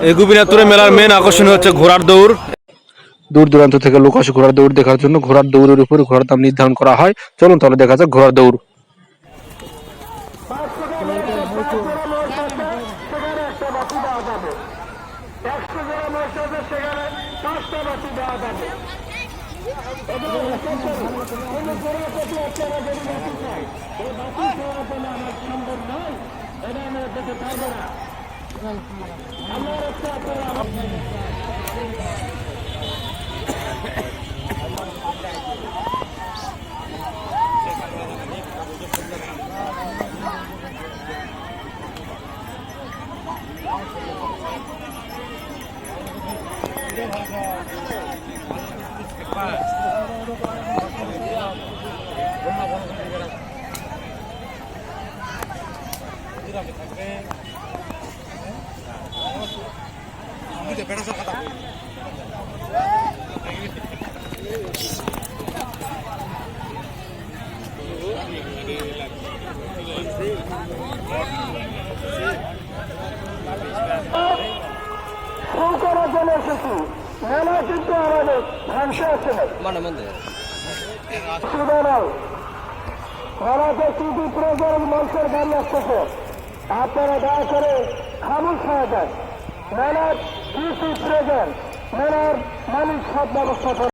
এই গোপীনাথপুরে মেলার মেন আকর্ষণ হচ্ছে ঘোড়ার দৌড় দূর দূরান্ত থেকে লোক আসে ঘোড়ার দৌড় দেখার জন্য ঘোড়ার দৌড়ের উপর ঘোড়ার দাম নির্ধারণ করা হয় চলুন তাহলে দেখা যাক ঘোড়ার দৌড় Gracias. করার জন্য এসেছি মেলা কিন্তু আমাদের প্রয়োজন মানুষের গাড়ি আসতেছে আপনারা দয়া করে খামুশ হয়ে যান। মেলার কৃষি প্রয়োজন মেলার মানুষ সব ব্যবস্থা